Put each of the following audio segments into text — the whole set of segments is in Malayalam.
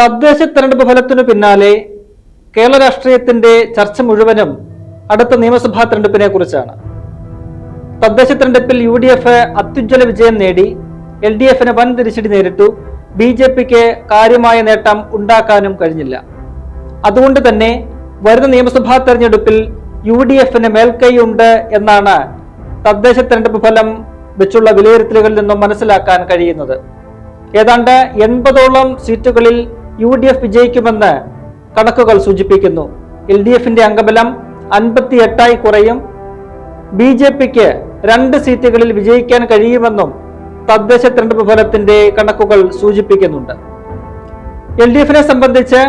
തദ്ദേശ തെരഞ്ഞെടുപ്പ് ഫലത്തിനു പിന്നാലെ കേരള രാഷ്ട്രീയത്തിന്റെ ചർച്ച മുഴുവനും അടുത്ത നിയമസഭാ തെരഞ്ഞെടുപ്പിനെ കുറിച്ചാണ്. തദ്ദേശ തെരഞ്ഞെടുപ്പിൽ യു ഡി എഫ് അത്യുജ്വല വിജയം നേടി എൽ ഡി എഫിന് വൻ തിരിച്ചടി നേരിട്ടു ബി ജെ പിക്ക് കാര്യമായ നേട്ടം ഉണ്ടാക്കാനും കഴിഞ്ഞില്ല. അതുകൊണ്ട് തന്നെ വരുന്ന നിയമസഭാ തെരഞ്ഞെടുപ്പിൽ യു ഡി എഫിന് മേൽക്കൈയുണ്ട് എന്നാണ് തദ്ദേശ തെരഞ്ഞെടുപ്പ് ഫലം വെച്ചുള്ള വിലയിരുത്തലുകളിൽ നിന്നും മനസ്സിലാക്കാൻ കഴിയുന്നത്. ഏതാണ്ട് എൺപതോളം സീറ്റുകളിൽ യു ഡി എഫ് വിജയിക്കുമെന്ന് കണക്കുകൾ സൂചിപ്പിക്കുന്നു. എൽ ഡി എഫിന്റെ അംഗബലം അൻപത്തി എട്ടായി കുറയും. ബി ജെ പിക്ക് രണ്ട് സീറ്റുകളിൽ വിജയിക്കാൻ കഴിയുമെന്നും തദ്ദേശ തെരഞ്ഞെടുപ്പ് ഫലത്തിന്റെ കണക്കുകൾ സൂചിപ്പിക്കുന്നുണ്ട്. എൽ ഡി എഫിനെ സംബന്ധിച്ച്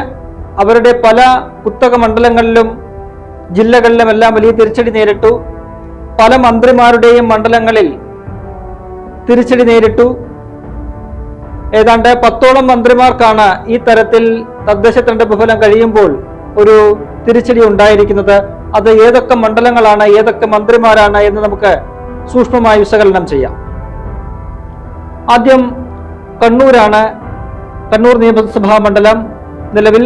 അവരുടെ പല കുത്തക മണ്ഡലങ്ങളിലും ജില്ലകളിലുമെല്ലാം വലിയ തിരിച്ചടി നേരിട്ടു. പല മന്ത്രിമാരുടെയും മണ്ഡലങ്ങളിൽ തിരിച്ചടി നേരിട്ടു. ഏതാണ്ട് പത്തോളം മന്ത്രിമാർക്കാണ് ഈ തരത്തിൽ തദ്ദേശ തെരഞ്ഞെടുപ്പ് ഫലം കഴിയുമ്പോൾ ഒരു തിരിച്ചടി ഉണ്ടായിരിക്കുന്നത്. അത് ഏതൊക്കെ മണ്ഡലങ്ങളാണ് ഏതൊക്കെ മന്ത്രിമാരാണ് എന്ന് നമുക്ക് സൂക്ഷ്മമായി വിശകലനം ചെയ്യാം. ആദ്യം കണ്ണൂരാണ്. കണ്ണൂർ നിയമസഭാ മണ്ഡലം. നിലവിൽ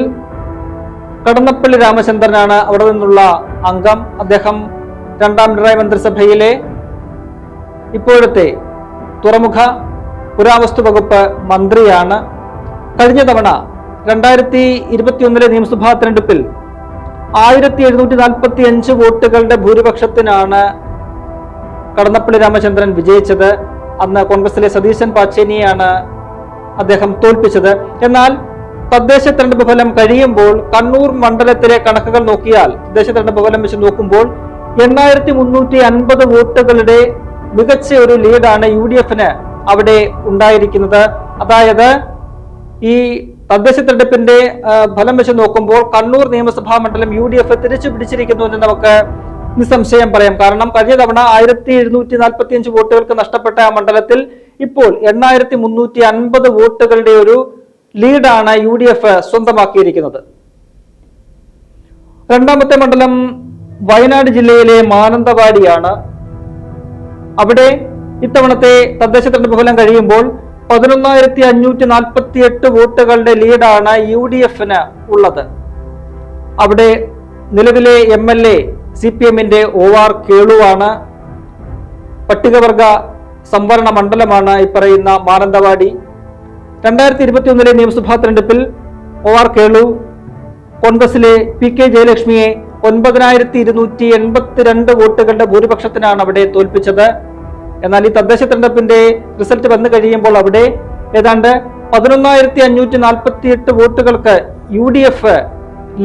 കടന്നപ്പള്ളി രാമചന്ദ്രനാണ് അവിടെ നിന്നുള്ള അംഗം. അദ്ദേഹം രണ്ടാം പിണറായി മന്ത്രിസഭയിലെ ഇപ്പോഴത്തെ തുറമുഖ പുരാവസ്തു വകുപ്പ് മന്ത്രിയാണ്. കഴിഞ്ഞ തവണ രണ്ടായിരത്തി ഇരുപത്തിയൊന്നിലെ നിയമസഭാ തെരഞ്ഞെടുപ്പിൽ ആയിരത്തി എഴുന്നൂറ്റി നാൽപ്പത്തി അഞ്ച് വോട്ടുകളുടെ ഭൂരിപക്ഷത്തിനാണ് കടന്നപ്പള്ളി രാമചന്ദ്രൻ വിജയിച്ചത്. അന്ന് കോൺഗ്രസിലെ സതീശൻ പാച്ചേനിയാണ് അദ്ദേഹം തോൽപ്പിച്ചത്. എന്നാൽ തദ്ദേശ തെരഞ്ഞെടുപ്പ് ഫലം കഴിയുമ്പോൾ കണ്ണൂർ മണ്ഡലത്തിലെ കണക്കുകൾ നോക്കിയാൽ തദ്ദേശ തെരഞ്ഞെടുപ്പ് ഫലം വെച്ച് നോക്കുമ്പോൾ എണ്ണായിരത്തി മുന്നൂറ്റി അൻപത് വോട്ടുകളുടെ മികച്ച ഒരു ലീഡാണ് യു ഡി എഫിന് അവിടെ ഉണ്ടായിരിക്കുന്നത്. അതായത് ഈ തദ്ദേശ തെരഞ്ഞെടുപ്പിന്റെ ഫലം വെച്ച് നോക്കുമ്പോൾ കണ്ണൂർ നിയമസഭാ മണ്ഡലം യു ഡി എഫ് തിരിച്ചു പിടിച്ചിരിക്കുന്നു എന്ന് നമുക്ക് നിസ്സംശയം പറയാം. കാരണം കഴിഞ്ഞ തവണ ആയിരത്തി എഴുന്നൂറ്റി നാൽപ്പത്തി അഞ്ച് വോട്ടുകൾക്ക് നഷ്ടപ്പെട്ട ആ മണ്ഡലത്തിൽ ഇപ്പോൾ എണ്ണായിരത്തി മുന്നൂറ്റി അൻപത് വോട്ടുകളുടെ ഒരു ലീഡാണ് യു ഡി എഫ് സ്വന്തമാക്കിയിരിക്കുന്നത്. രണ്ടാമത്തെ മണ്ഡലം വയനാട് ജില്ലയിലെ മാനന്തവാടിയാണ്. അവിടെ ഇത്തവണത്തെ തദ്ദേശ തെരഞ്ഞെടുപ്പ് ഫലം കഴിയുമ്പോൾ പതിനൊന്നായിരത്തി അഞ്ഞൂറ്റി നാൽപ്പത്തി എട്ട് വോട്ടുകളുടെ ലീഡാണ് യു ഡി എഫിന് ഉള്ളത്. അവിടെ നിലവിലെ M L A C P എമ്മിന്റെ ഒ ആർ കേളുവാണ്. പട്ടികവർഗ സംവരണ മണ്ഡലമാണ് ഈ പറയുന്ന മാനന്തവാടി. രണ്ടായിരത്തി ഇരുപത്തി ഒന്നിലെ നിയമസഭാ തെരഞ്ഞെടുപ്പിൽ ഒ ആർ കേളു കോൺഗ്രസിലെ പി കെ ജയലക്ഷ്മിയെ ഒൻപതിനായിരത്തി ഇരുന്നൂറ്റി എൺപത്തിരണ്ട് വോട്ടുകളുടെ ഭൂരിപക്ഷത്തിനാണ് അവിടെ തോൽപ്പിച്ചത്. എന്നാൽ ഈ തദ്ദേശ തെരഞ്ഞെടുപ്പിന്റെ റിസൾട്ട് വന്നു കഴിയുമ്പോൾ അവിടെ ഏതാണ്ട് പതിനൊന്നായിരത്തി അഞ്ഞൂറ്റി നാൽപ്പത്തി എട്ട് വോട്ടുകൾക്ക് യു ഡി എഫ്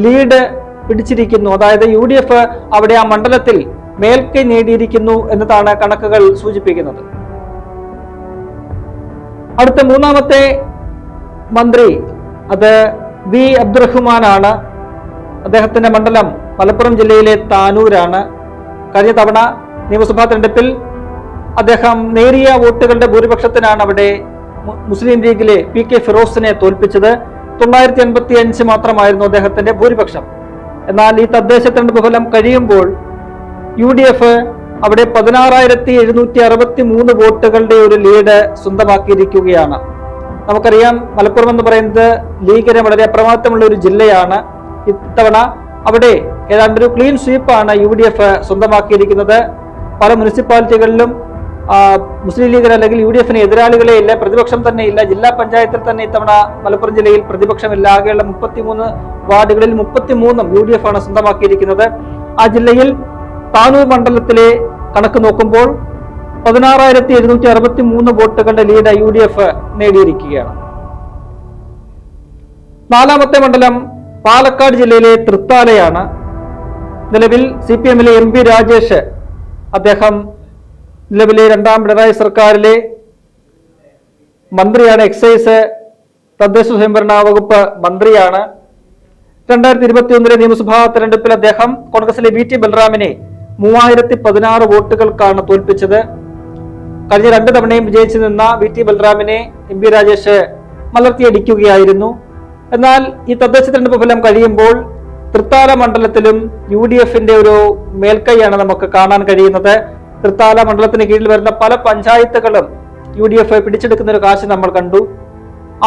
ലീഡ് പിടിച്ചിരിക്കുന്നു. അതായത് യു ഡി എഫ് അവിടെ ആ മണ്ഡലത്തിൽ മേൽക്കൈ നേടിയിരിക്കുന്നു എന്നതാണ് കണക്കുകൾ സൂചിപ്പിക്കുന്നത്. അടുത്ത മൂന്നാമത്തെ മന്ത്രി അത് വി അബ്ദുറഹ്മാൻ ആണ് അദ്ദേഹത്തിന്റെ മണ്ഡലം മലപ്പുറം ജില്ലയിലെ താനൂരാണ്. കഴിഞ്ഞ തവണ നിയമസഭാ തെരഞ്ഞെടുപ്പിൽ അദ്ദേഹം നേരിയ വോട്ടുകളുടെ ഭൂരിപക്ഷത്തിനാണ് അവിടെ മുസ്ലിം ലീഗിലെ പി കെ ഫിറോസിനെ തോൽപ്പിച്ചത്. തൊള്ളായിരത്തി എൺപത്തി അഞ്ച് മാത്രമായിരുന്നു അദ്ദേഹത്തിന്റെ ഭൂരിപക്ഷം. എന്നാൽ ഈ തദ്ദേശ തെരഞ്ഞെടുപ്പ് ഫലം കഴിയുമ്പോൾ യു ഡി എഫ് അവിടെ പതിനാറായിരത്തി എഴുന്നൂറ്റി അറുപത്തി മൂന്ന് വോട്ടുകളുടെ ഒരു ലീഡ് സ്വന്തമാക്കിയിരിക്കുകയാണ്. നമുക്കറിയാം മലപ്പുറം എന്ന് പറയുന്നത് ലീഗിന് വളരെ അപ്രമാദമുള്ള ഒരു ജില്ലയാണ്. ഇത്തവണ അവിടെ ഏതാണ്ട് ഒരു ക്ലീൻ സ്വീപ്പാണ് യു ഡി എഫ് സ്വന്തമാക്കിയിരിക്കുന്നത്. പല മുനിസിപ്പാലിറ്റികളിലും മുസ്ലിം ലീഗിന് അല്ലെങ്കിൽ യു ഡി എഫിന് എതിരാളികളെ ഇല്ല പ്രതിപക്ഷം തന്നെ ഇല്ല ജില്ലാ പഞ്ചായത്തിൽ തന്നെ ഇത്തവണ മലപ്പുറം ജില്ലയിൽ പ്രതിപക്ഷമില്ല. ആകെയുള്ള മുപ്പത്തിമൂന്ന് വാർഡുകളിൽ മുപ്പത്തിമൂന്നും യു ഡി എഫ് ആണ് സ്വന്തമാക്കിയിരിക്കുന്നത്. ആ ജില്ലയിൽ താനൂർ മണ്ഡലത്തിലെ കണക്ക് നോക്കുമ്പോൾ പതിനാറായിരത്തി എഴുന്നൂറ്റി അറുപത്തി മൂന്ന് വോട്ടുകളുടെ ലീഡ് യു ഡി എഫ് നേടിയിരിക്കുകയാണ്. നാലാമത്തെ മണ്ഡലം പാലക്കാട് ജില്ലയിലെ തൃത്താലയാണ്. നിലവിൽ സി പി എമ്മിലെ എം പി രാജേഷ് അദ്ദേഹം നിലവിലെ രണ്ടാം പിണറായി സർക്കാരിലെ മന്ത്രിയാണ് എക്സൈസ് തദ്ദേശ സ്വയംഭരണ വകുപ്പ് മന്ത്രിയാണ്. രണ്ടായിരത്തി ഇരുപത്തി ഒന്നിലെ നിയമസഭാ തെരഞ്ഞെടുപ്പിൽ അദ്ദേഹം കോൺഗ്രസിലെ വി ടി ബൽറാമിനെ മൂവായിരത്തി പതിനാറ് വോട്ടുകൾക്കാണ് തോൽപ്പിച്ചത്. കഴിഞ്ഞ രണ്ട് തവണയും വിജയിച്ചു നിന്ന വി ടി ബൽറാമിനെ എം പി രാജേഷ് മലർത്തിയടിക്കുകയായിരുന്നു. എന്നാൽ ഈ തദ്ദേശ തെരഞ്ഞെടുപ്പ് ഫലം കഴിയുമ്പോൾ തൃത്താല മണ്ഡലത്തിലും യു ഡി എഫിന്റെ ഒരു മേൽക്കൈയാണ് നമുക്ക് കാണാൻ കഴിയുന്നത്. തൃത്താല മണ്ഡലത്തിന് കീഴിൽ വരുന്ന പല പഞ്ചായത്തുകളും യു ഡി എഫ് പിടിച്ചെടുക്കുന്ന ഒരു കാശ് നമ്മൾ കണ്ടു.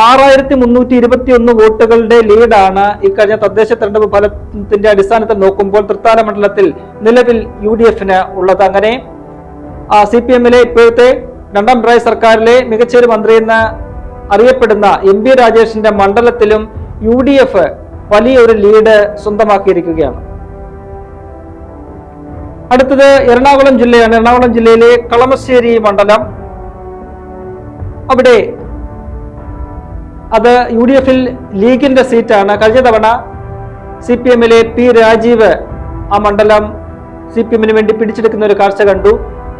ആറായിരത്തി മുന്നൂറ്റി ഇരുപത്തി ഒന്ന് വോട്ടുകളുടെ ലീഡാണ് ഇക്കഴിഞ്ഞ തദ്ദേശ തെരഞ്ഞെടുപ്പ് ഫലത്തിന്റെ അടിസ്ഥാനത്തിൽ നോക്കുമ്പോൾ തൃത്താല മണ്ഡലത്തിൽ നിലവിൽ യു ഡി എഫിന് ഉള്ളത് അങ്ങനെ. സി പി എമ്മിലെ ഇപ്പോഴത്തെ രണ്ടാം പിണറായി സർക്കാരിലെ മികച്ചൊരു മന്ത്രിയെന്ന് അറിയപ്പെടുന്ന എം പി രാജേഷിന്റെ മണ്ഡലത്തിലും യു ഡി എഫ് വലിയൊരു ലീഡ് സ്വന്തമാക്കിയിരിക്കുകയാണ്. അടുത്തത് എറണാകുളം ജില്ലയാണ്. എറണാകുളം ജില്ലയിലെ കളമശ്ശേരി മണ്ഡലം. അവിടെ അത് യു ഡി എഫിൽ ലീഗിന്റെ സീറ്റാണ്. കഴിഞ്ഞ തവണ സി പി എമ്മിലെ പി രാജീവ് ആ മണ്ഡലം സി പി എമ്മിന് വേണ്ടി പിടിച്ചെടുക്കുന്ന ഒരു കാഴ്ച കണ്ടു.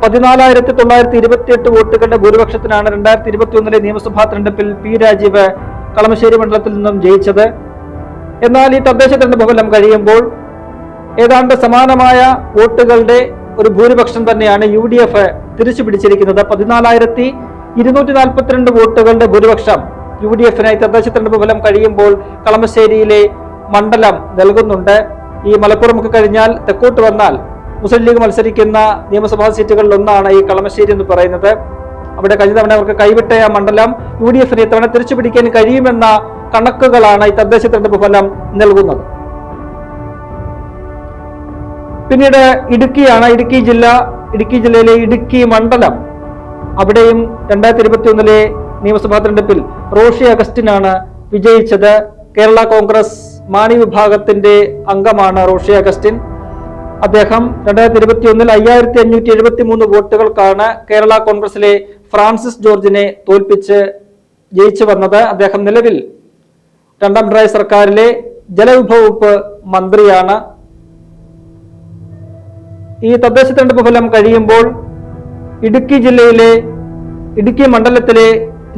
പതിനാലായിരത്തി തൊള്ളായിരത്തി ഇരുപത്തിയെട്ട് വോട്ടുകളുടെ ഭൂരിപക്ഷത്തിനാണ് രണ്ടായിരത്തി ഇരുപത്തി ഒന്നിലെ നിയമസഭാ തെരഞ്ഞെടുപ്പിൽ പി രാജീവ് കളമശ്ശേരി മണ്ഡലത്തിൽ നിന്നും ജയിച്ചത്. എന്നാൽ ഈ തദ്ദേശ തെരഞ്ഞെടുപ്പ് ഫലം കഴിയുമ്പോൾ ഏതാണ്ട് സമാനമായ വോട്ടുകളുടെ ഒരു ഭൂരിപക്ഷം തന്നെയാണ് യു ഡി എഫ് തിരിച്ചു പിടിച്ചിരിക്കുന്നത്. പതിനാലായിരത്തി ഇരുന്നൂറ്റി നാൽപ്പത്തിരണ്ട് വോട്ടുകളുടെ ഭൂരിപക്ഷം യു ഡി എഫിനായി തദ്ദേശ തെരഞ്ഞെടുപ്പ് ഫലം കഴിയുമ്പോൾ കളമശ്ശേരിയിലെ മണ്ഡലം നൽകുന്നുണ്ട്. ഈ മലപ്പുറം ഒക്കെ കഴിഞ്ഞാൽ തെക്കോട്ട് വന്നാൽ മുസ്ലിം ലീഗ് മത്സരിക്കുന്ന നിയമസഭാ സീറ്റുകളിൽ ഒന്നാണ് ഈ കളമശ്ശേരി എന്ന് പറയുന്നത്. അവിടെ കഴിഞ്ഞ തവണ അവർക്ക് കൈവിട്ട ആ മണ്ഡലം യു ഡി എഫിന് ഇത്തവണ തിരിച്ചു പിടിക്കാൻ കഴിയുമെന്ന കണക്കുകളാണ് ഈ തദ്ദേശ തെരഞ്ഞെടുപ്പ് ഫലം നൽകുന്നത്. പിന്നീട് ഇടുക്കിയാണ് ഇടുക്കി ജില്ല ഇടുക്കി ജില്ലയിലെ ഇടുക്കി മണ്ഡലം. അവിടെയും രണ്ടായിരത്തി ഇരുപത്തി ഒന്നിലെ നിയമസഭാ തെരഞ്ഞെടുപ്പിൽ റോഷി അഗസ്റ്റിനാണ് വിജയിച്ചത്. കേരള കോൺഗ്രസ് മാണി വിഭാഗത്തിന്റെ അംഗമാണ് റോഷി അഗസ്റ്റിൻ. അദ്ദേഹം രണ്ടായിരത്തി ഇരുപത്തി ഒന്നിൽ അയ്യായിരത്തി അഞ്ഞൂറ്റി എഴുപത്തി മൂന്ന് വോട്ടുകൾക്കാണ് കേരള കോൺഗ്രസിലെ ഫ്രാൻസിസ് ജോർജിനെ തോൽപ്പിച്ച് ജയിച്ചു വന്നത് അദ്ദേഹം നിലവിൽ. രണ്ടാം പിണറായി സർക്കാരിലെ ജലവിഭവ വകുപ്പ് മന്ത്രിയാണ്. ഈ തദ്ദേശ തെരഞ്ഞെടുപ്പ് ഫലം കഴിയുമ്പോൾ ഇടുക്കി ജില്ലയിലെ ഇടുക്കി മണ്ഡലത്തിലെ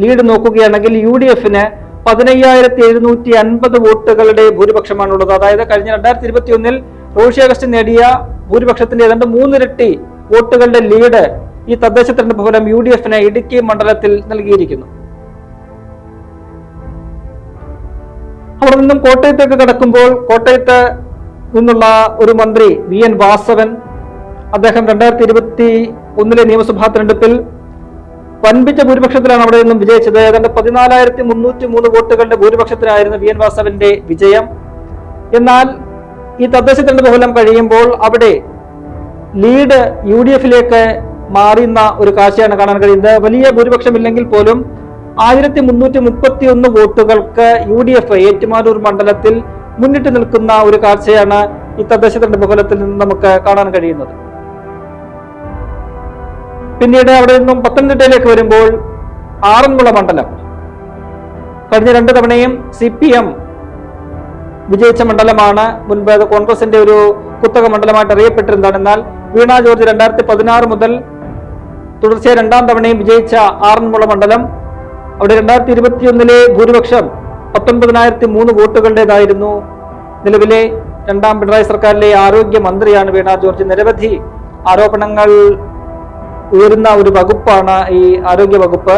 ലീഡ് നോക്കുകയാണെങ്കിൽ യു ഡി എഫിന് പതിനയ്യായിരത്തി എഴുന്നൂറ്റി അൻപത് വോട്ടുകളുടെ ഭൂരിപക്ഷമാണുള്ളത്. അതായത് കഴിഞ്ഞ രണ്ടായിരത്തി ഇരുപത്തി ഒന്നിൽ റോഷി അഗസ്റ്റ് നേടിയ ഭൂരിപക്ഷത്തിന്റെ ഏതാണ്ട് മൂന്നിരട്ടി വോട്ടുകളുടെ ലീഡ് ഈ തദ്ദേശ തെരഞ്ഞെടുപ്പ് ഫലം യു ഡി എഫിന് ഇടുക്കി മണ്ഡലത്തിൽ നൽകിയിരിക്കുന്നു. അവിടെ നിന്നും കോട്ടയത്തേക്ക് കടക്കുമ്പോൾ കോട്ടയത്ത് നിന്നുള്ള ഒരു മന്ത്രി വി എൻ വാസവൻ അദ്ദേഹം രണ്ടായിരത്തി ഇരുപത്തി ഒന്നിലെ നിയമസഭാ തെരഞ്ഞെടുപ്പിൽ വൻപിച്ച ഭൂരിപക്ഷത്തിലാണ് അവിടെ നിന്നും വിജയിച്ചത്. ഏതാണ്ട് പതിനാലായിരത്തി മുന്നൂറ്റി മൂന്ന് വോട്ടുകളുടെ ഭൂരിപക്ഷത്തിലായിരുന്നു വി എൻ വാസവന്റെ വിജയം. എന്നാൽ ഈ തദ്ദേശ തെരഞ്ഞെടുപ്പ് ഫലം കഴിയുമ്പോൾ അവിടെ ലീഡ് യു ഡി എഫിലേക്ക് മാറുന്ന ഒരു കാഴ്ചയാണ് കാണാൻ കഴിയുന്നത്. വലിയ ഭൂരിപക്ഷമില്ലെങ്കിൽ പോലും ആയിരത്തി മുന്നൂറ്റി മുപ്പത്തി ഒന്ന് വോട്ടുകൾക്ക് യു ഡി എഫ് ഏറ്റുമാനൂർ മണ്ഡലത്തിൽ മുന്നിട്ട് നിൽക്കുന്ന ഒരു കാഴ്ചയാണ് ഈ തദ്ദേശ തെരഞ്ഞെടുപ്പ് ഫലത്തിൽ നിന്ന് നമുക്ക് കാണാൻ കഴിയുന്നത്. പിന്നീട് അവിടെ നിന്നും പത്തനംതിട്ടയിലേക്ക് വരുമ്പോൾ ആറന്മുള മണ്ഡലം. കഴിഞ്ഞ രണ്ട് തവണയും സി പി എം വിജയിച്ച മണ്ഡലമാണ്. മുൻപ് കോൺഗ്രസിന്റെ ഒരു കുത്തക മണ്ഡലമായിട്ട് അറിയപ്പെട്ടിരുന്നതാണ് എന്നാൽ വീണ ജോർജ് രണ്ടായിരത്തി പതിനാറ് മുതൽ തുടർച്ചയായി രണ്ടാം തവണയും വിജയിച്ച ആറന്മുള മണ്ഡലം. അവിടെ രണ്ടായിരത്തി ഇരുപത്തിയൊന്നിലെ ഭൂരിപക്ഷം പത്തൊൻപതിനായിരത്തി മൂന്ന് വോട്ടുകളുടേതായിരുന്നു. നിലവിലെ രണ്ടാം പിണറായി സർക്കാരിലെ ആരോഗ്യ മന്ത്രിയാണ് വീണ ജോർജ്. നിരവധി ആരോപണങ്ങൾ ഉയരുന്ന ഒരു വകുപ്പാണ് ഈ ആരോഗ്യ വകുപ്പ്.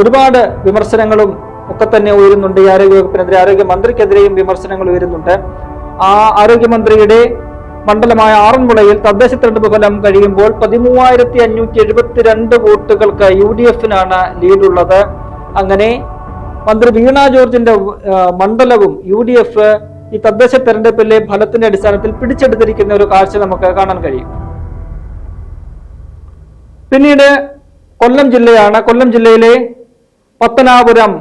ഒരുപാട് വിമർശനങ്ങളും ഒക്കെ തന്നെ ഉയരുന്നുണ്ട് ഈ ആരോഗ്യ വകുപ്പിനെതിരെ. ആരോഗ്യ മന്ത്രിക്കെതിരെയും വിമർശനങ്ങൾ ഉയരുന്നുണ്ട്. ആ ആരോഗ്യമന്ത്രിയുടെ മണ്ഡലമായ ആറന്മുളയിൽ തദ്ദേശ തെരഞ്ഞെടുപ്പ് ഫലം കഴിയുമ്പോൾ പതിമൂവായിരത്തി അഞ്ഞൂറ്റി എഴുപത്തിരണ്ട് വോട്ടുകൾക്ക് യു ഡി എഫിനാണ് ലീഡുള്ളത്. അങ്ങനെ മന്ത്രി വീണ ജോർജിന്റെ മണ്ഡലവും യു ഡി എഫ് ഈ തദ്ദേശ തെരഞ്ഞെടുപ്പിലെ ഫലത്തിന്റെ അടിസ്ഥാനത്തിൽ പിടിച്ചെടുത്തിരിക്കുന്ന ഒരു കാഴ്ച നമുക്ക് കാണാൻ കഴിയും. പിന്നീട് കൊല്ലം ജില്ലയാണ്. കൊല്ലം ജില്ലയിലെ പത്തനാപുരം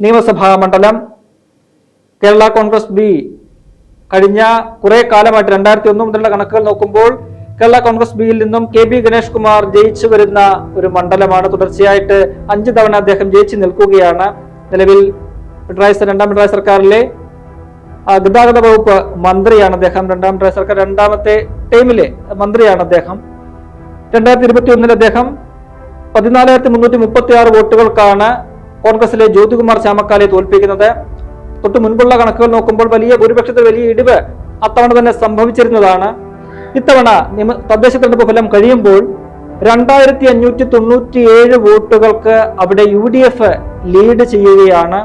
നിയമസഭാ മണ്ഡലം. കേരള കോൺഗ്രസ് ബി കഴിഞ്ഞ കുറെ കാലമായിട്ട് രണ്ടായിരത്തി ഒന്ന് മുതലുള്ള കണക്കുകൾ നോക്കുമ്പോൾ കേരള കോൺഗ്രസ് ബിയിൽ നിന്നും കെ ബി ഗണേഷ് കുമാർ ജയിച്ചു വരുന്ന ഒരു മണ്ഡലമാണ്. തുടർച്ചയായിട്ട് അഞ്ച് തവണ അദ്ദേഹം ജയിച്ചു നിൽക്കുകയാണ്. നിലവിൽ പിണറായി രണ്ടാം പിണറായി സർക്കാരിലെ ഗതാഗത വകുപ്പ് മന്ത്രിയാണ് അദ്ദേഹം. രണ്ടാം പിണറായി സർക്കാർ രണ്ടാമത്തെ ടൈമിലെ മന്ത്രിയാണ് അദ്ദേഹം. രണ്ടായിരത്തി ഇരുപത്തി ഒന്നിൽ അദ്ദേഹം പതിനാലായിരത്തി മുന്നൂറ്റി മുപ്പത്തി ആറ് വോട്ടുകൾക്കാണ് കോൺഗ്രസിലെ ജ്യോതികുമാർ ചാമക്കാലെ തോൽപ്പിക്കുന്നത്. തൊട്ട് മുൻപുള്ള കണക്കുകൾ നോക്കുമ്പോൾ വലിയ ഭൂരിപക്ഷത്തിൽ വലിയ ഇടിവ് അത്തവണ തന്നെ സംഭവിച്ചിരുന്നതാണ്. ഇത്തവണ തദ്ദേശ തെരഞ്ഞെടുപ്പ് ഫലം കഴിയുമ്പോൾ രണ്ടായിരത്തി അഞ്ഞൂറ്റി തൊണ്ണൂറ്റി ഏഴ് വോട്ടുകൾക്ക് അവിടെ യു ഡി എഫ് ലീഡ് ചെയ്യുകയാണ്.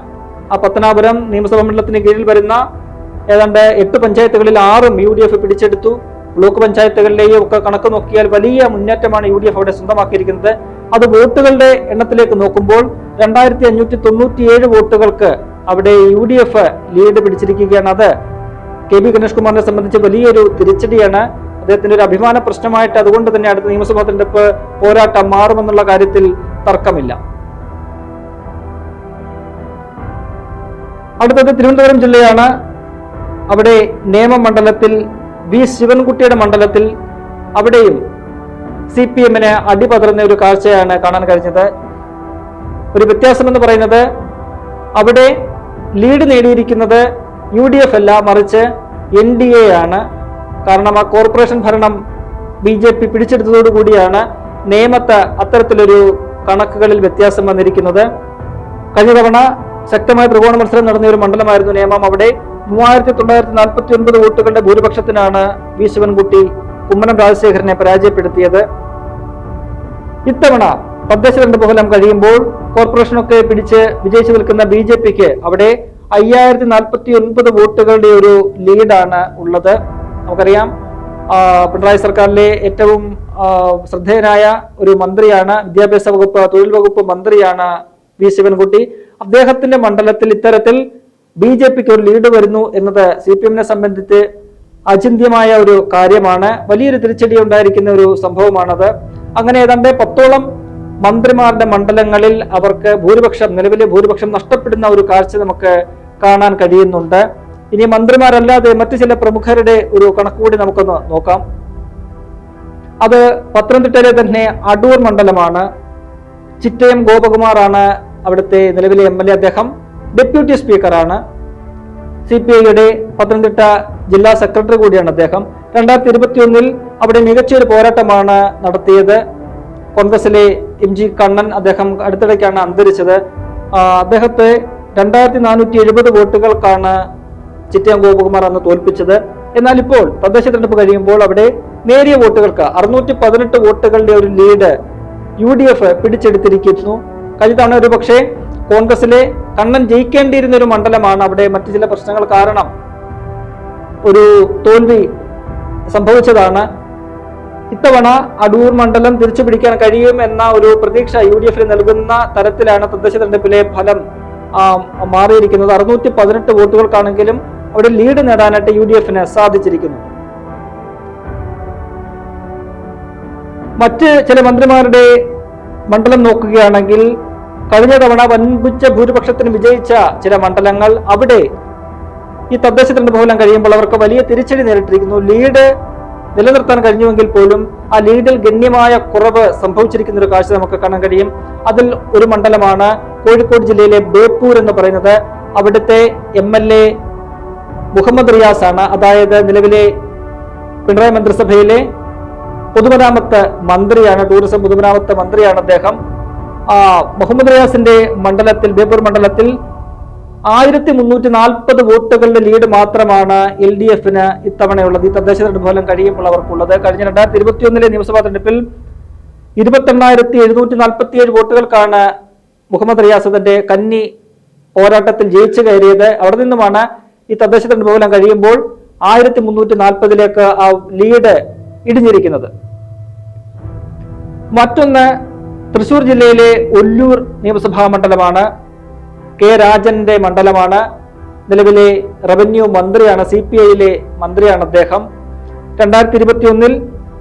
ആ പത്തനാപുരം നിയമസഭാ മണ്ഡലത്തിന് കീഴിൽ വരുന്ന ഏതാണ്ട് എട്ട് പഞ്ചായത്തുകളിൽ ആറും യു ഡി എഫ് പിടിച്ചെടുത്തു. ബ്ലോക്ക് പഞ്ചായത്തുകളിലെയും ഒക്കെ കണക്ക് നോക്കിയാൽ വലിയ മുന്നേറ്റമാണ് യു ഡി എഫ് അവിടെ സ്വന്തമാക്കിയിരിക്കുന്നത്. അത് വോട്ടുകളുടെ എണ്ണത്തിലേക്ക് നോക്കുമ്പോൾ രണ്ടായിരത്തി അഞ്ഞൂറ്റി തൊണ്ണൂറ്റിയേഴ് വോട്ടുകൾക്ക് അവിടെ യു ഡി എഫ് ലീഡ് പിടിച്ചിരിക്കുകയാണ്. അത് കെ ബി ഗണേഷ് കുമാറിനെ സംബന്ധിച്ച് വലിയൊരു തിരിച്ചടിയാണ്. അദ്ദേഹത്തിന്റെ ഒരു അഭിമാന പ്രശ്നമായിട്ട് അതുകൊണ്ട് തന്നെ അടുത്ത നിയമസഭാ തെരഞ്ഞെടുപ്പ് പോരാട്ടം മാറുമെന്നുള്ള കാര്യത്തിൽ തർക്കമില്ല. അടുത്തത് തിരുവനന്തപുരം ജില്ലയാണ്. അവിടെ നേമമണ്ഡലത്തിൽ വി ശിവൻകുട്ടിയുടെ മണ്ഡലത്തിൽ അവിടെയും സി പി എമ്മിന് അടിപതറുന്ന ഒരു കാഴ്ചയാണ് കാണാൻ കഴിഞ്ഞത്. ഒരു വ്യത്യാസം എന്ന് പറയുന്നത് അവിടെ ലീഡ് നേടിയിരിക്കുന്നത് യു ഡി എഫ് അല്ല മറിച്ച് എൻ ഡി എ ആണ്. കാരണം ആ കോർപ്പറേഷൻ ഭരണം ബി ജെ പി പിടിച്ചെടുത്തതോടുകൂടിയാണ് നിയമത്ത് അത്തരത്തിലൊരു കണക്കുകളിൽ വ്യത്യാസം വന്നിരിക്കുന്നത്. കഴിഞ്ഞ തവണ ശക്തമായ ത്രികോണ മത്സരം നടന്ന ഒരു മണ്ഡലമായിരുന്നു നിയമം അവിടെ. മൂവായിരത്തി തൊള്ളായിരത്തി നാൽപ്പത്തി ഒൻപത് വോട്ടുകളുടെ ഭൂരിപക്ഷത്തിനാണ് വി ശിവൻകുട്ടി കുമ്മനം രാജശേഖരനെ പരാജയപ്പെടുത്തിയത്. ഇത്തവണ തദ്ദേശ തെരഞ്ഞെടുപ്പ് കഴിയുമ്പോൾ കോർപ്പറേഷനൊക്കെ പിടിച്ച് വിജയിച്ചു നിൽക്കുന്ന ബി ജെ പിക്ക് അവിടെ അയ്യായിരത്തി നാൽപ്പത്തി ഒൻപത് വോട്ടുകളുടെ ഒരു ലീഡാണ് ഉള്ളത്. നമുക്കറിയാം പിണറായി സർക്കാരിലെ ഏറ്റവും ശ്രദ്ധേയനായ ഒരു മന്ത്രിയാണ് വിദ്യാഭ്യാസ വകുപ്പ് തൊഴിൽ വകുപ്പ് മന്ത്രിയാണ് വി ശിവൻകുട്ടി. അദ്ദേഹത്തിന്റെ മണ്ഡലത്തിൽ ഇത്തരത്തിൽ ബി ജെ പിക്ക് ഒരു ലീഡ് വരുന്നു എന്നത് സി പി എമ്മിനെ സംബന്ധിച്ച് അചിന്ത്യമായ ഒരു കാര്യമാണ്. വലിയൊരു തിരിച്ചടി ഉണ്ടായിരിക്കുന്ന ഒരു സംഭവമാണത്. അങ്ങനെ ഏതാണ്ട് പത്തോളം മന്ത്രിമാരുടെ മണ്ഡലങ്ങളിൽ അവർക്ക് ഭൂരിപക്ഷം നിലവിലെ ഭൂരിപക്ഷം നഷ്ടപ്പെടുന്ന ഒരു കാഴ്ച നമുക്ക് കാണാൻ കഴിയുന്നുണ്ട്. ഇനി മന്ത്രിമാരല്ലാതെ മറ്റു ചില പ്രമുഖരുടെ ഒരു കണക്കുകൂടി നമുക്കൊന്ന് നോക്കാം. അത് പത്തനംതിട്ടയിലെ തന്നെ അടൂർ മണ്ഡലമാണ്. ചിറ്റയം ഗോപകുമാറാണ് അവിടുത്തെ നിലവിലെ എം എൽ എ അദ്ദേഹം. ഡെപ്യൂട്ടി സ്പീക്കറാണ്. സി പി ഐയുടെ പത്തനംതിട്ട ജില്ലാ സെക്രട്ടറി കൂടിയാണ് അദ്ദേഹം. രണ്ടായിരത്തി ഇരുപത്തി ഒന്നിൽ അവിടെ മികച്ചൊരു പോരാട്ടമാണ് നടത്തിയത്. കോൺഗ്രസിലെ എം ജി കണ്ണൻ അദ്ദേഹം അടുത്തിടയ്ക്കാണ് അന്തരിച്ചത്. അദ്ദേഹത്തെ രണ്ടായിരത്തി നാനൂറ്റി എഴുപത് വോട്ടുകൾക്കാണ് ചിറ്റയം ഗോപകുമാർ അന്ന് തോൽപ്പിച്ചത്. എന്നാൽ ഇപ്പോൾ തദ്ദേശ തെരഞ്ഞെടുപ്പ് കഴിയുമ്പോൾ അവിടെ നേരിയ വോട്ടുകൾക്ക് അറുന്നൂറ്റി പതിനെട്ട് വോട്ടുകളുടെ ഒരു ലീഡ് യു ഡി എഫ് പിടിച്ചെടുത്തിരിക്കുന്നു. കഴിഞ്ഞ തവണ ഒരു പക്ഷേ കോൺഗ്രസിലെ കണ്ണൻ ജയിക്കേണ്ടിയിരുന്ന ഒരു മണ്ഡലമാണ് അവിടെ മറ്റു ചില പ്രശ്നങ്ങൾ കാരണം ഒരു തോൽവി സംഭവിച്ചതാണ്. ഇത്തവണ അടൂർ മണ്ഡലം തിരിച്ചു പിടിക്കാൻ കഴിയും എന്ന ഒരു പ്രതീക്ഷ യു ഡി എഫിന് നൽകുന്ന തരത്തിലാണ് തദ്ദേശ തെരഞ്ഞെടുപ്പിലെ ഫലം മാറിയിരിക്കുന്നത്. അറുന്നൂറ്റി പതിനെട്ട് വോട്ടുകൾക്കാണെങ്കിലും അവിടെ ലീഡ് നേടാനായിട്ട് യു ഡി എഫിന് സാധിച്ചിരിക്കുന്നു. മറ്റ് ചില മന്ത്രിമാരുടെ മണ്ഡലം നോക്കുകയാണെങ്കിൽ കഴിഞ്ഞ തവണ വൻപിച്ച ഭൂരിപക്ഷത്തിന് വിജയിച്ച ചില മണ്ഡലങ്ങൾ അവിടെ ഈ തദ്ദേശ തെരഞ്ഞെടുപ്പ് ഫലം കഴിയുമ്പോൾ അവർക്ക് വലിയ തിരിച്ചടി നേരിട്ടിരിക്കുന്നു. ലീഡ് നിലനിർത്താൻ കഴിഞ്ഞുവെങ്കിൽ പോലും ആ ലീഡിൽ ഗണ്യമായ കുറവ് സംഭവിച്ചിരിക്കുന്ന ഒരു കാഴ്ച നമുക്ക് കാണാൻ കഴിയും. അതിൽ ഒരു മണ്ഡലമാണ് കോഴിക്കോട് ജില്ലയിലെ ബേപ്പൂർ എന്ന് പറയുന്നത്. അവിടുത്തെ M L A Muhammad Riyas ആണ്. അതായത് നിലവിലെ പിണറായി മന്ത്രിസഭയിലെ പൊതുമരാമത്ത് മന്ത്രിയാണ് ടൂറിസം പൊതുമരാമത്ത് മന്ത്രിയാണ് അദ്ദേഹം. മുഹമ്മദ് റിയാസിന്റെ മണ്ഡലത്തിൽ ബേപ്പൂർ മണ്ഡലത്തിൽ ആയിരത്തി മുന്നൂറ്റി നാൽപ്പത് വോട്ടുകളുടെ ലീഡ് മാത്രമാണ് എൽ ഡി എഫിന് ഇത്തവണയുള്ളത്. ഈ തദ്ദേശ തെരഞ്ഞെടുപ്പ് ഫലം കഴിയുമ്പോൾ അവർക്കുള്ളത്. കഴിഞ്ഞ രണ്ടായിരത്തി ഇരുപത്തി ഒന്നിലെ നിയമസഭാ തെരഞ്ഞെടുപ്പിൽ ഇരുപത്തെണ്ണായിരത്തി എഴുന്നൂറ്റി നാൽപ്പത്തി ഏഴ് വോട്ടുകൾക്കാണ് മുഹമ്മദ് റിയാസ് തന്റെ കന്നി പോരാട്ടത്തിൽ ജയിച്ചു കയറിയത്. അവിടെ നിന്നുമാണ് ഈ തദ്ദേശ തെരഞ്ഞെടുപ്പ് ഫലം കഴിയുമ്പോൾ ആയിരത്തി മുന്നൂറ്റി നാൽപ്പതിലേക്ക് ആ ലീഡ് ഇടിഞ്ഞിരിക്കുന്നത്. മറ്റൊന്ന് തൃശൂർ ജില്ലയിലെ ഒല്ലൂർ നിയമസഭാ മണ്ഡലമാണ്. കെ രാജന്റെ മണ്ഡലമാണ്. നിലവിലെ റവന്യൂ മന്ത്രിയാണ് സി പി ഐയിലെ മന്ത്രിയാണ് അദ്ദേഹം. രണ്ടായിരത്തി ഇരുപത്തി ഒന്നിൽ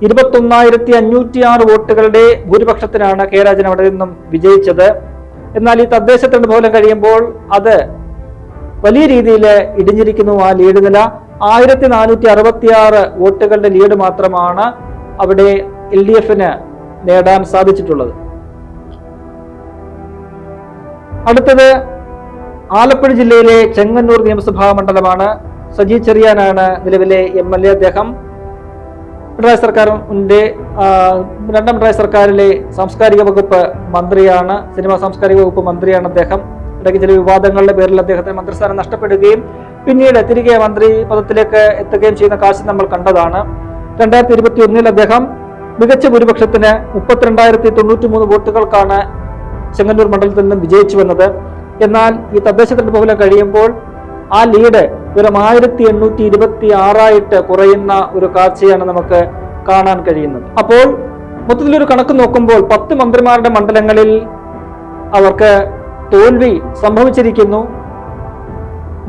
ഇരുപത്തി ഒന്നായിരത്തി അഞ്ഞൂറ്റി ആറ് വോട്ടുകളുടെ ഭൂരിപക്ഷത്തിനാണ് കെ രാജൻ അവിടെ നിന്നും വിജയിച്ചത്. എന്നാൽ ഈ തദ്ദേശ തെരഞ്ഞെടുപ്പ് കഴിയുമ്പോൾ അത് വലിയ രീതിയിൽ ഇടിഞ്ഞിരിക്കുന്നു. ആ ലീഡ് നില ആയിരത്തി നാനൂറ്റി അറുപത്തി ആറ് വോട്ടുകളുടെ ലീഡ് മാത്രമാണ് അവിടെ എൽ ഡി എഫിന് നേടാൻ സാധിച്ചിട്ടുള്ളത്. അടുത്തത് ആലപ്പുഴ ജില്ലയിലെ ചെങ്ങന്നൂർ നിയമസഭാ മണ്ഡലമാണ്. സജി ചെറിയാനാണ് നിലവിലെ എം എൽ എ അദ്ദേഹം. പിണറായി സർക്കാരിന്റെ രണ്ടാം പിണറായി സർക്കാരിലെ സാംസ്കാരിക വകുപ്പ് മന്ത്രിയാണ് സിനിമാ സാംസ്കാരിക വകുപ്പ് മന്ത്രിയാണ് അദ്ദേഹം. ഇടയ്ക്ക് ചില വിവാദങ്ങളുടെ പേരിൽ അദ്ദേഹത്തിന് മന്ത്രിസ്ഥാനം നഷ്ടപ്പെടുകയും പിന്നീട് തിരികെ മന്ത്രി പദത്തിലേക്ക് എത്തുകയും ചെയ്യുന്ന കാഴ്ച നമ്മൾ കണ്ടതാണ്. രണ്ടായിരത്തി ഇരുപത്തി ഒന്നിൽ അദ്ദേഹം മികച്ച ഭൂരിപക്ഷത്തിന് മുപ്പത്തിരണ്ടായിരത്തി തൊണ്ണൂറ്റി മൂന്ന് വോട്ടുകൾക്കാണ് ചെങ്ങന്നൂർ മണ്ഡലത്തിൽ നിന്നും വിജയിച്ചു വന്നത്. എന്നാൽ ഈ തദ്ദേശ തെരഞ്ഞെടുപ്പ് ഫലം കഴിയുമ്പോൾ ആ ലീഡ് വെറും ആയിരത്തി എണ്ണൂറ്റി ഇരുപത്തി ആറായിട്ട് കുറയുന്ന ഒരു കാഴ്ചയാണ് നമുക്ക് കാണാൻ കഴിയുന്നത്. അപ്പോൾ മൊത്തത്തിലൊരു കണക്ക് നോക്കുമ്പോൾ പത്ത് മന്ത്രിമാരുടെ മണ്ഡലങ്ങളിൽ അവർക്ക് തോൽവി സംഭവിച്ചിരിക്കുന്നു.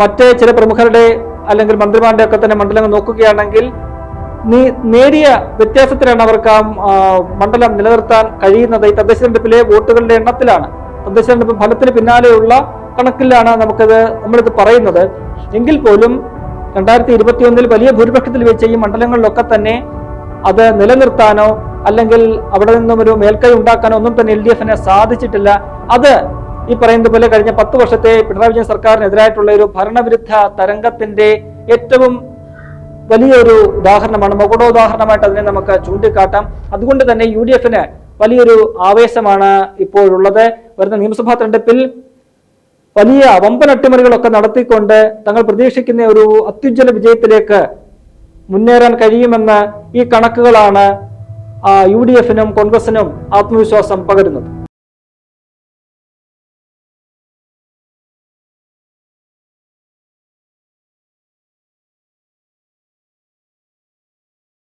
മറ്റ് ചില പ്രമുഖരുടെ അല്ലെങ്കിൽ മന്ത്രിമാരുടെ ഒക്കെ തന്നെ മണ്ഡലങ്ങൾ നോക്കുകയാണെങ്കിൽ നേരിയ വ്യത്യാസത്തിലാണ് അവർക്ക് ആ, മണ്ഡലം നിലനിർത്താൻ കഴിയുന്നത്. ഈ തദ്ദേശ തെരഞ്ഞെടുപ്പിലെ വോട്ടുകളുടെ എണ്ണത്തിലാണ്. തദ്ദേശ തെരഞ്ഞെടുപ്പ് ഫലത്തിന് പിന്നാലെയുള്ള കണക്കിലാണ് നമുക്കത് നമ്മളിത് പറയുന്നത്. എങ്കിൽ പോലും രണ്ടായിരത്തി ഇരുപത്തി ഒന്നിൽ വലിയ ഭൂരിപക്ഷത്തിൽ വെച്ച് ഈ മണ്ഡലങ്ങളിലൊക്കെ തന്നെ അത് നിലനിർത്താനോ അല്ലെങ്കിൽ അവിടെ നിന്നും ഒരു മേൽക്കൈ ഉണ്ടാക്കാനോ ഒന്നും തന്നെ എൽ ഡി എഫിന് സാധിച്ചിട്ടില്ല. അത് ഈ പറയുന്നത് പോലെ കഴിഞ്ഞ പത്ത് വർഷത്തെ പിണറായി വിജയൻ സർക്കാരിനെതിരായിട്ടുള്ള ഒരു ഭരണവിരുദ്ധ തരംഗത്തിന്റെ ഏറ്റവും വലിയൊരു ഉദാഹരണമാണ് മകുടോദാഹരണമായിട്ട് അതിനെ നമുക്ക് ചൂണ്ടിക്കാട്ടാം. അതുകൊണ്ട് തന്നെ യു ഡി എഫിന് വലിയൊരു ആവേശമാണ് ഇപ്പോഴുള്ളത്. വരുന്ന നിയമസഭാ തെരഞ്ഞെടുപ്പിൽ വലിയ വമ്പൻ അട്ടിമറികളൊക്കെ നടത്തിക്കൊണ്ട് തങ്ങൾ പ്രതീക്ഷിക്കുന്ന ഒരു അത്യുജ്വല വിജയത്തിലേക്ക് മുന്നേറാൻ കഴിയുമെന്ന് ഈ കണക്കുകളാണ് യു ഡി എഫിനും കോൺഗ്രസിനും ആത്മവിശ്വാസം പകരുന്നത്.